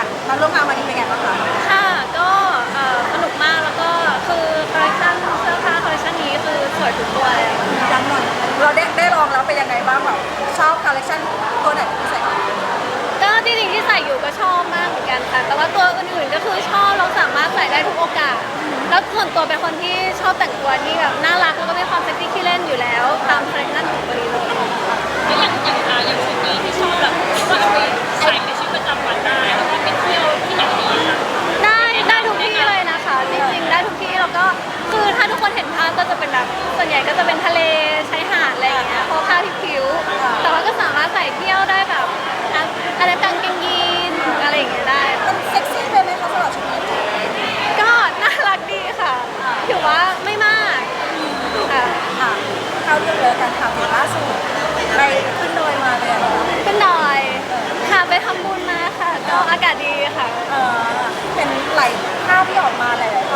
กันมาร่วมงานวันนี้เป็นไงบ้างคะค่ะ ก็สนุกมากแล้วก็คือคอลเลคชันเสื้อผ้าคอลเลคชันนี้คือสวยทุกตัวเลย ย้ำหน่อยเราได้ได้ลองแล้วเป็นยังไงบ้างแบบชอบคอลเลคชันตัวไหนที่ใส่เศษก็จริงที่ใส่อยู่ก็ชอบมากเหมือนกันค่ะ แต่ว่าตัวอื่นๆก็คือชอบเราสามารถใส่ได้ทุกโอกาส แล้วส่วนตัวเป็นคนที่ชอบแต่งตัวที่แบบน่ารัก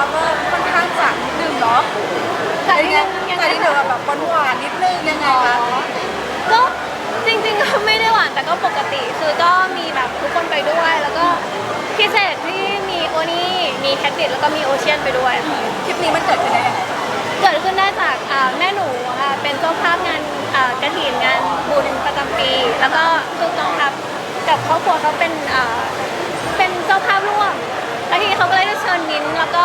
อกมาหลายๆภาพก็ค่อนข้างจะนิดนึงเนาะแต่ที่ยังยังแต่ไงที่เดี๋ยวแบบหวานๆนิดนึงยังไงคะ ก็จริงๆ ก็ไม่ได้หวานแต่ก็ปกติ คือก็มีแบบทุกคนไปด้วย แล้วก็พิเศษที่มีโอนี่มีแคทติดแล้วก็มีโอเชียนไปด้วยค่ะคลิปนี้มันเกิดขึ้นได้ยังไงเกิดขึ้นได้จากอ่าแม่หนูค่ะเป็นเจ้าภาพงานอ่ากระถินงานบุญประจำปี แล้วก็คือกองทัพกับครอบครัวเขาเป็นอ่าเป็นเจ้าภาพร่วม แล้วทีนี้เขาก็เลยได้เชิญมิ้นท์แล้วก็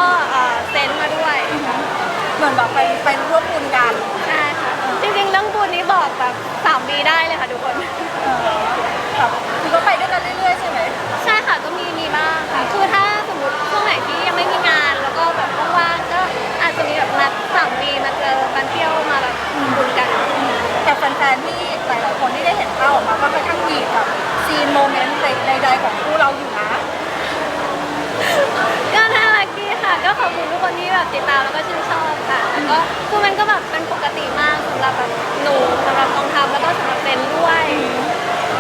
วมบุญกันใช่ค่ะจริงๆเรื่องบุญนี้บอกแบบสามปีได้เลยค่ะทุกคนเออแบบคือก็ไปด้วยกันเรื่อยๆ แบบติดตามแล้วก็ชื่นชอบค่ะแล้วก็คือมันก็แบบเป็นปกติมากสำหรับแบบหนูสำหรับกองทัพแล้วก็สำหรับเซนด้วย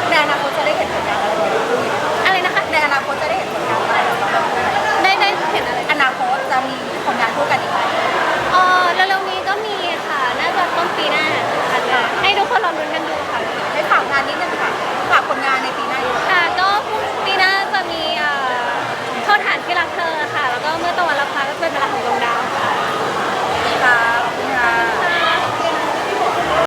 ในอนาคตจะได้เห็นผลงานอะไรอะไรนะคะในอนาคตจะได้เห็นผลงานอะไรบ้างได้เห็นอะไรอนาคตจะมีผลงานคู่กันอีกไหมเออเร็วๆนี้ก็มีค่ะน่าจะต้นปีหน้าค่ะให้ทุกคนลองลุ้นกันดูค่ะให้ฝากงานนิดนึงค่ะ